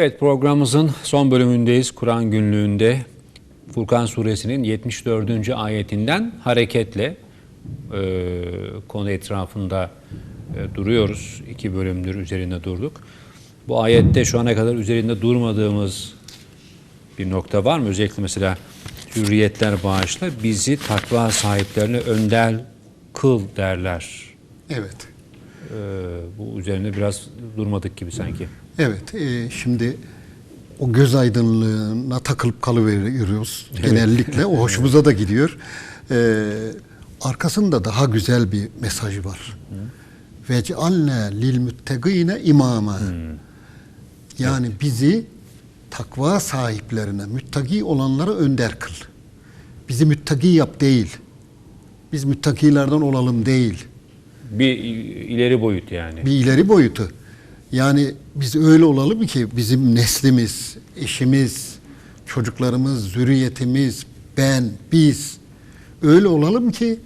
Evet programımızın son bölümündeyiz. Kur'an günlüğünde Furkan suresinin 74. ayetinden hareketle e, konu etrafında e, duruyoruz. İki bölümdür üzerinde durduk. Bu ayette şu ana kadar üzerinde durmadığımız bir nokta var mı? Özellikle mesela hürriyetler bağışla bizi takva sahiplerine önder kıl derler. Evet. E, bu üzerinde biraz durmadık gibi sanki. Evet. e, şimdi o göz aydınlığına takılıp kalıveriyoruz genellikle. O hoşumuza da gidiyor. E, arkasında daha güzel bir mesajı var. Ve cealne lil müttegine imama. Yani bizi takva sahiplerine, müttaki olanlara önder kıl. Bizi müttaki yap değil. Biz müttakilerden olalım değil. Bir ileri boyut yani. bir ileri boyutu. Yani biz öyle olalım ki bizim neslimiz, eşimiz, çocuklarımız, zürriyetimiz, ben, biz öyle olalım ki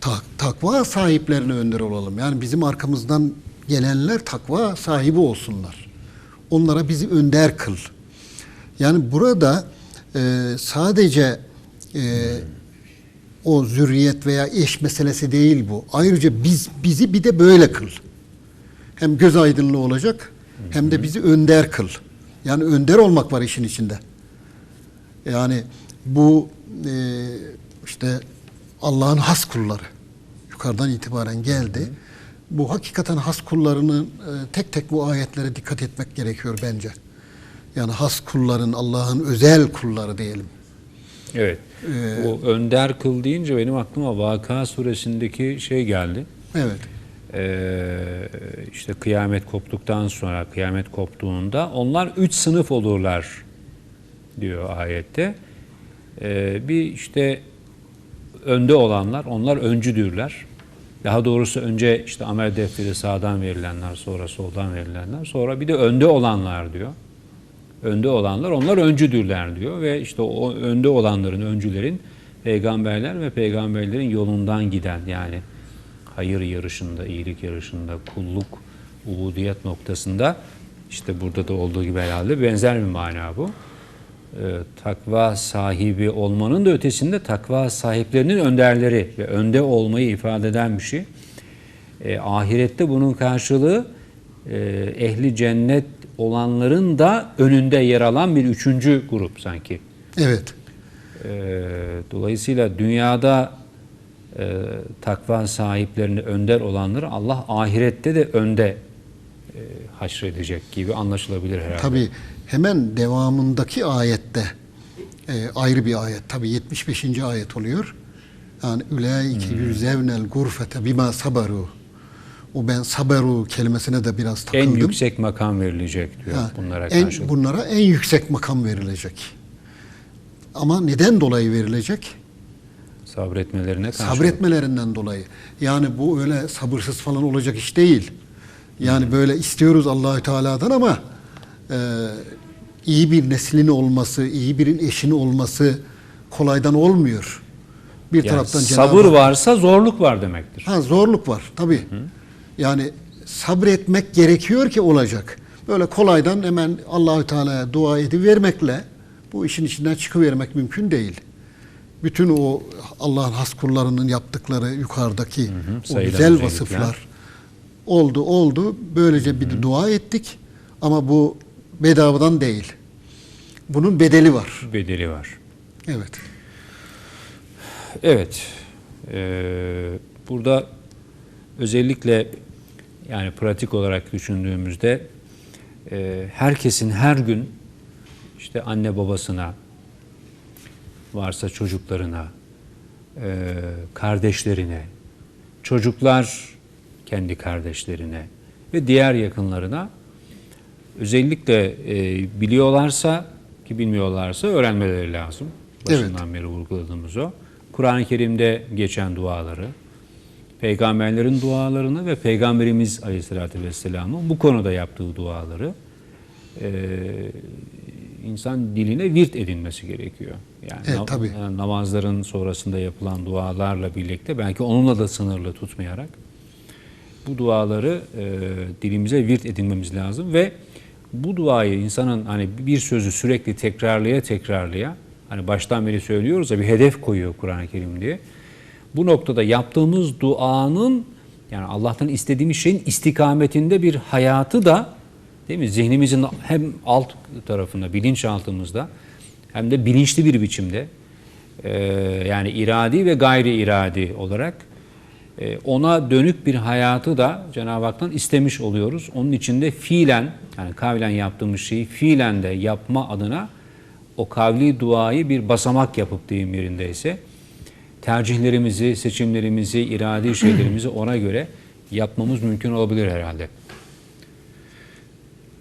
tak, takva sahiplerine önder olalım. Yani bizim arkamızdan gelenler takva sahibi olsunlar. Onlara bizi önder kıl. Yani burada e, sadece e, o zürriyet veya eş meselesi değil bu. Ayrıca biz bizi bir de böyle kıl. Hem göz aydınlığı olacak hem de bizi önder kıl. Yani önder olmak var işin içinde. Yani bu e, işte Allah'ın has kulları yukarıdan itibaren geldi. Bu hakikaten has kullarının e, tek tek bu ayetlere dikkat etmek gerekiyor bence. Yani has kulların Allah'ın özel kulları diyelim. Evet. o önder kıl deyince benim aklıma Vaka suresindeki şey geldi. Evet. Ee, işte kıyamet koptuktan sonra kıyamet koptuğunda onlar üç sınıf olurlar diyor ayette. Ee, bir işte önde olanlar onlar öncüdürler. Daha doğrusu önce işte amel defteri sağdan verilenler sonra soldan verilenler sonra bir de önde olanlar diyor. Önde olanlar onlar öncüdürler diyor ve işte o önde olanların öncülerin peygamberler ve peygamberlerin yolundan giden yani hayır yarışında, iyilik yarışında, kulluk, ubudiyet noktasında işte burada da olduğu gibi herhalde benzer bir mana bu. Ee, takva sahibi olmanın da ötesinde takva sahiplerinin önderleri ve önde olmayı ifade eden bir şey. Ee, ahirette bunun karşılığı e, ehli cennet olanların da önünde yer alan bir üçüncü grup sanki. Evet. Ee, dolayısıyla dünyada e, takva sahiplerini önder olanları Allah ahirette de önde e, haşredecek gibi anlaşılabilir herhalde. Tabi hemen devamındaki ayette e, ayrı bir ayet. Tabi 75. ayet oluyor. Yani ülaike Hmm. yüzevnel gurfete bima sabaru. O ben sabaru kelimesine de biraz En takıldım. yüksek makam verilecek diyor Ha, bunlara en, karşı. bunlara en yüksek makam verilecek. Ama neden dolayı verilecek? Sabretmelerine karşı. Sabretmelerinden dolayı. Yani bu öyle sabırsız falan olacak iş değil. Yani böyle istiyoruz Allahü Teala'dan ama e, iyi bir neslin olması, iyi bir eşin olması kolaydan olmuyor. Bir Yani taraftan sabır varsa zorluk var demektir. Ha, zorluk var tabii. Yani sabretmek gerekiyor ki olacak. Böyle kolaydan hemen Allahü Teala'ya dua edivermekle bu işin içinden çıkıvermek mümkün değil. Bütün o Allah'ın has kullarının yaptıkları yukarıdaki o sayılan güzel özellikler. vasıflar oldu oldu. Böylece bir de dua ettik ama bu bedavadan değil. Bunun bedeli var. Bedeli var. Evet. Evet. Ee, burada özellikle yani pratik olarak düşündüğümüzde e, herkesin her gün işte anne babasına varsa çocuklarına e, kardeşlerine çocuklar kendi kardeşlerine ve diğer yakınlarına özellikle e, biliyorlarsa ki bilmiyorlarsa öğrenmeleri lazım. Başından beri vurguladığımız o. Kur'an-ı Kerim'de geçen duaları, peygamberlerin dualarını ve Peygamberimiz Aleyhisselatü Vesselam'ın bu konuda yaptığı duaları e, insan diline virt edinmesi gerekiyor. Yani na- tabii. yani namazların sonrasında yapılan dualarla birlikte belki onunla da sınırlı tutmayarak bu duaları e, dilimize virt edinmemiz lazım ve bu duayı insanın hani bir sözü sürekli tekrarlaya tekrarlaya hani baştan beri söylüyoruz ya bir hedef koyuyor Kur'an-ı Kerim diye. Bu noktada yaptığımız duanın yani Allah'tan istediğimiz şeyin istikametinde bir hayatı da değil mi? Zihnimizin hem alt tarafında, bilinçaltımızda hem de bilinçli bir biçimde yani iradi ve gayri iradi olarak ona dönük bir hayatı da Cenab-ı Hak'tan istemiş oluyoruz. Onun için de fiilen yani kavlen yaptığımız şeyi fiilen de yapma adına o kavli duayı bir basamak yapıp deyim yerindeyse tercihlerimizi, seçimlerimizi, iradi şeylerimizi ona göre yapmamız mümkün olabilir herhalde.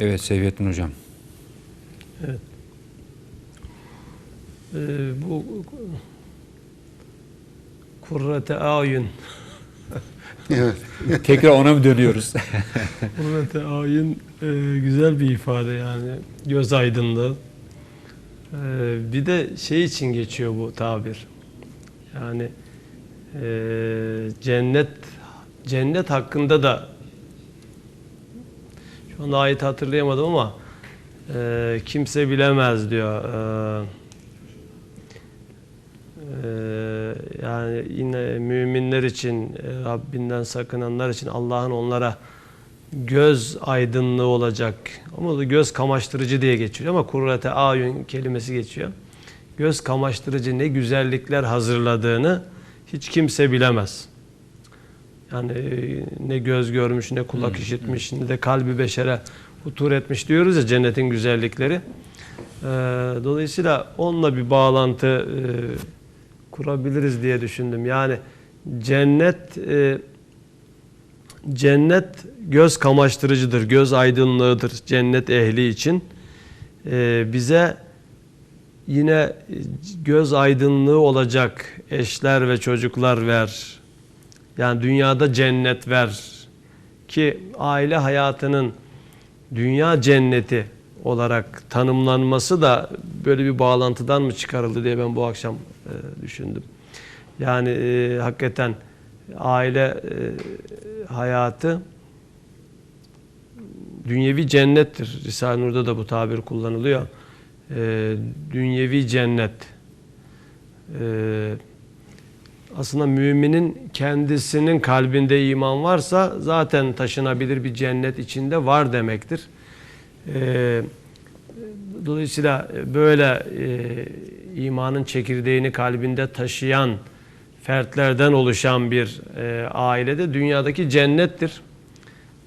Evet Seviyettin Hocam. Ee, bu kurrete ayun Evet. Tekrar ona mı dönüyoruz? kurrete ayun e, güzel bir ifade yani göz aydınlığı Ee, bir de şey için geçiyor bu tabir yani e, cennet cennet hakkında da şu anda ayeti hatırlayamadım ama e, kimse bilemez diyor e, Ee, yani yine müminler için, e, Rabbinden sakınanlar için Allah'ın onlara göz aydınlığı olacak. Ama da göz kamaştırıcı diye geçiyor ama kurrate ayun kelimesi geçiyor. Göz kamaştırıcı ne güzellikler hazırladığını hiç kimse bilemez. Yani e, ne göz görmüş, ne kulak işitmiş, ne de kalbi beşere hutur etmiş diyoruz ya cennetin güzellikleri. Ee, dolayısıyla onunla bir bağlantı e, kurabiliriz diye düşündüm. Yani cennet e, cennet göz kamaştırıcıdır, göz aydınlığıdır cennet ehli için. E, bize yine göz aydınlığı olacak eşler ve çocuklar ver. Yani dünyada cennet ver ki aile hayatının dünya cenneti olarak tanımlanması da böyle bir bağlantıdan mı çıkarıldı diye ben bu akşam e, düşündüm. Yani e, hakikaten aile e, hayatı dünyevi cennettir. Risale-i Nur'da da bu tabir kullanılıyor. E, dünyevi cennet. E, aslında müminin kendisinin kalbinde iman varsa zaten taşınabilir bir cennet içinde var demektir. Ee, dolayısıyla böyle e, imanın çekirdeğini kalbinde taşıyan fertlerden oluşan bir e, ailede dünyadaki cennettir.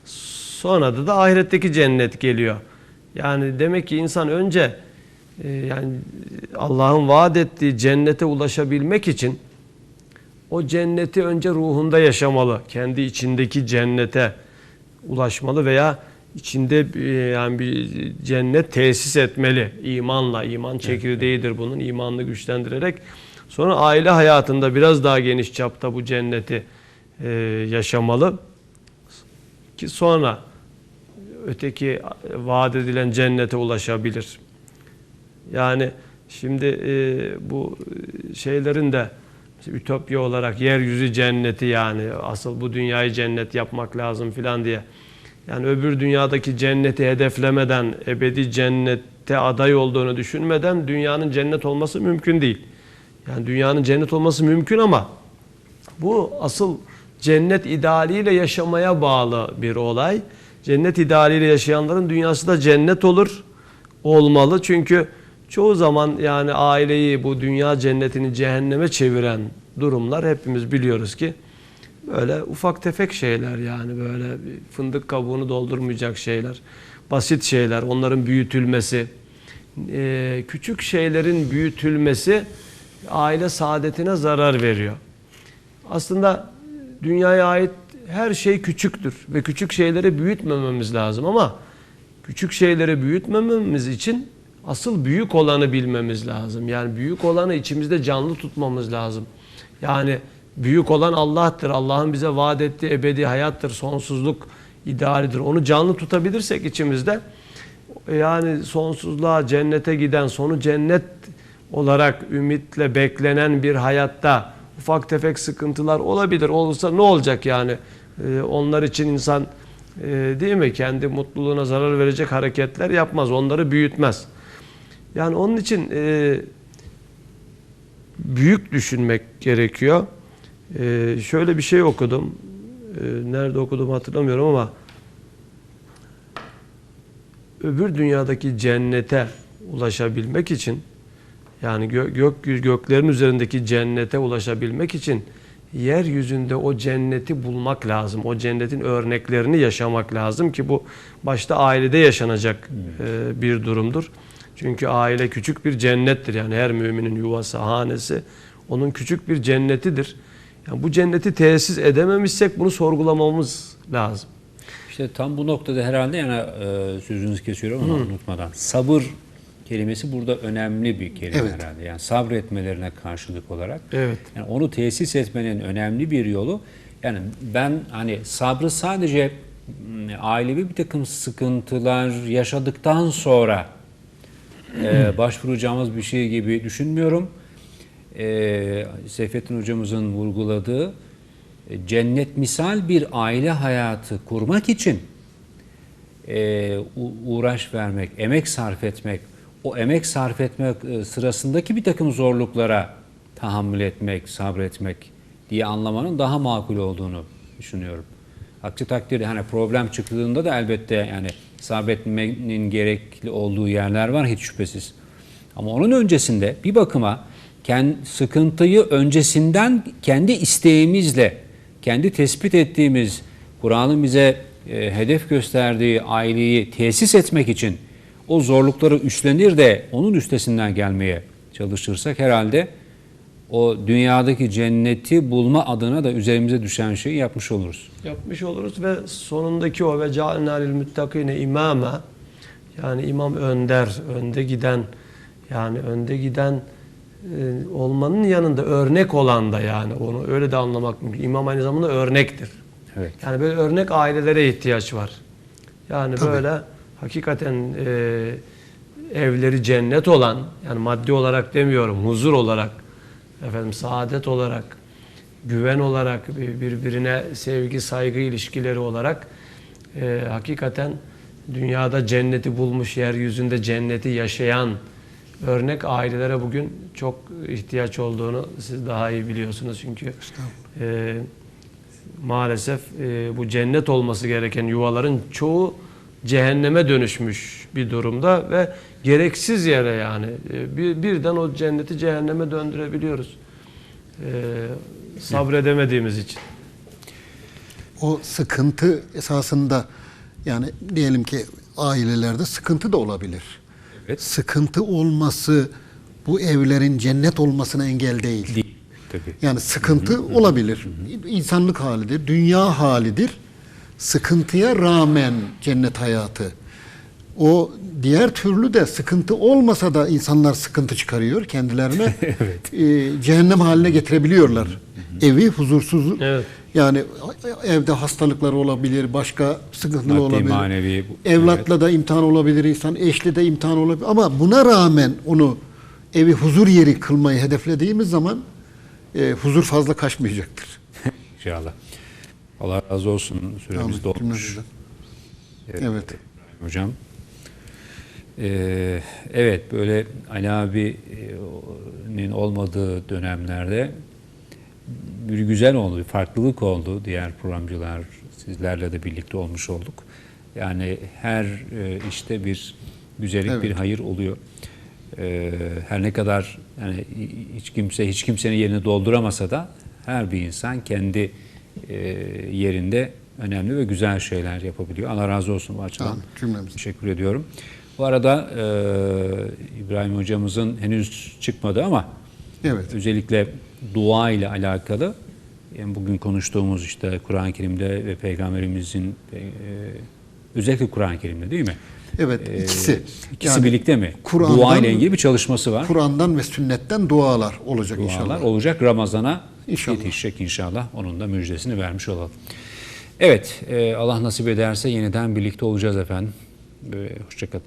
Sonra da da ahiretteki cennet geliyor. Yani demek ki insan önce e, yani Allah'ın vaat ettiği cennete ulaşabilmek için o cenneti önce ruhunda yaşamalı. Kendi içindeki cennete ulaşmalı veya içinde e, yani bir cennet tesis etmeli imanla. iman çekirdeğidir bunun. imanını güçlendirerek. Sonra aile hayatında biraz daha geniş çapta bu cenneti e, yaşamalı. Ki sonra öteki vaat edilen cennete ulaşabilir. Yani şimdi e, bu şeylerin de ütopya olarak yeryüzü cenneti yani asıl bu dünyayı cennet yapmak lazım filan diye. Yani öbür dünyadaki cenneti hedeflemeden, ebedi cennette aday olduğunu düşünmeden dünyanın cennet olması mümkün değil. Yani dünyanın cennet olması mümkün ama bu asıl cennet idealiyle yaşamaya bağlı bir olay. Cennet idealiyle yaşayanların dünyası da cennet olur, olmalı. Çünkü çoğu zaman yani aileyi bu dünya cennetini cehenneme çeviren durumlar hepimiz biliyoruz ki böyle ufak tefek şeyler yani böyle fındık kabuğunu doldurmayacak şeyler. Basit şeyler, onların büyütülmesi, e, küçük şeylerin büyütülmesi aile saadetine zarar veriyor. Aslında dünyaya ait her şey küçüktür ve küçük şeyleri büyütmememiz lazım ama küçük şeyleri büyütmememiz için asıl büyük olanı bilmemiz lazım. Yani büyük olanı içimizde canlı tutmamız lazım. Yani büyük olan Allah'tır. Allah'ın bize vaat ettiği ebedi hayattır. Sonsuzluk idealidir. Onu canlı tutabilirsek içimizde yani sonsuzluğa, cennete giden, sonu cennet olarak ümitle beklenen bir hayatta ufak tefek sıkıntılar olabilir. Olursa ne olacak yani? Ee, onlar için insan e, değil mi? Kendi mutluluğuna zarar verecek hareketler yapmaz. Onları büyütmez. Yani onun için e, büyük düşünmek gerekiyor. E, şöyle bir şey okudum. E, nerede okudum hatırlamıyorum ama öbür dünyadaki cennete ulaşabilmek için yani gö- gök göklerin üzerindeki cennete ulaşabilmek için yeryüzünde o cenneti bulmak lazım. O cennetin örneklerini yaşamak lazım ki bu başta ailede yaşanacak e, bir durumdur. Çünkü aile küçük bir cennettir. Yani her müminin yuvası, hanesi onun küçük bir cennetidir. Yani bu cenneti tesis edememişsek bunu sorgulamamız lazım. İşte tam bu noktada herhalde yani e, sözünüzü kesiyorum ama unutmadan. Sabır kelimesi burada önemli bir kelime Evet. herhalde. Yani sabretmelerine karşılık olarak. Evet. Yani onu tesis etmenin önemli bir yolu. Yani ben hani sabrı sadece ailevi bir takım sıkıntılar yaşadıktan sonra e, başvuracağımız bir şey gibi düşünmüyorum. E, Seyfettin hocamızın vurguladığı e, cennet misal bir aile hayatı kurmak için e, uğraş vermek, emek sarf etmek, o emek sarf etmek e, sırasındaki bir takım zorluklara tahammül etmek, sabretmek diye anlamanın daha makul olduğunu düşünüyorum. Aksi takdirde hani problem çıktığında da elbette yani sabretmenin gerekli olduğu yerler var hiç şüphesiz. Ama onun öncesinde bir bakıma kendi sıkıntıyı öncesinden kendi isteğimizle, kendi tespit ettiğimiz Kur'an'ın bize e, hedef gösterdiği aileyi tesis etmek için o zorlukları üstlenir de onun üstesinden gelmeye çalışırsak herhalde o dünyadaki cenneti bulma adına da üzerimize düşen şeyi yapmış oluruz. yapmış oluruz ve sonundaki o ve cealna lil muttakine imama yani imam önder, önde giden yani önde giden e, olmanın yanında örnek olan da yani onu öyle de anlamak mümkün. İmam aynı zamanda örnektir. Evet. Yani böyle örnek ailelere ihtiyaç var. Yani böyle hakikaten e, evleri cennet olan yani maddi olarak demiyorum huzur olarak efendim saadet olarak güven olarak bir- birbirine sevgi saygı ilişkileri olarak e, hakikaten dünyada cenneti bulmuş yeryüzünde cenneti yaşayan örnek ailelere bugün çok ihtiyaç olduğunu siz daha iyi biliyorsunuz. Çünkü e, maalesef e, bu cennet olması gereken yuvaların çoğu cehenneme dönüşmüş bir durumda ve gereksiz yere yani e, bir, birden o cenneti cehenneme döndürebiliyoruz. E, sabredemediğimiz için. O sıkıntı esasında yani diyelim ki ailelerde sıkıntı da olabilir. Evet. Sıkıntı olması bu evlerin cennet olmasına engel değil. Değil. Tabii. Yani sıkıntı olabilir. İnsanlık halidir, dünya halidir. Sıkıntıya rağmen cennet hayatı. O diğer türlü de sıkıntı olmasa da insanlar sıkıntı çıkarıyor kendilerine. Ee, cehennem haline getirebiliyorlar. Evi huzursuz. Evet. Yani evde hastalıklar olabilir, başka sıkıntılar Maddi, olabilir. manevi, Evlatla da imtihan olabilir insan, eşle de imtihan olabilir. Ama buna rağmen onu evi huzur yeri kılmayı hedeflediğimiz zaman e, huzur fazla kaçmayacaktır. İnşallah. Allah razı olsun. Süremiz dolmuş. Cümlemizden. Evet. Hocam. Ee, evet böyle Ali abi'nin olmadığı dönemlerde bir güzel oldu, bir farklılık oldu. Diğer programcılar sizlerle de birlikte olmuş olduk. Yani her e, işte bir güzellik, Evet. bir hayır oluyor. Ee, her ne kadar yani hiç kimse hiç kimsenin yerini dolduramasa da her bir insan kendi yerinde önemli ve güzel şeyler yapabiliyor. Allah razı olsun bu açıdan. Cümlemizden. Teşekkür ediyorum. Bu arada e, İbrahim hocamızın henüz çıkmadı ama Evet. özellikle dua ile alakalı yani bugün konuştuğumuz işte Kur'an-ı Kerim'de ve Peygamberimizin e, özellikle Kur'an-ı Kerim'de değil mi? Evet, Ee, ikisi. İkisi Yani birlikte mi? Dua ile ilgili bir çalışması var. Kur'an'dan ve sünnetten dualar olacak Dualar inşallah. olacak. Ramazan'a İnşallah. yetişecek inşallah. Onun da müjdesini vermiş olalım. Evet, e, Allah nasip ederse yeniden birlikte olacağız efendim. Hoşçakalın.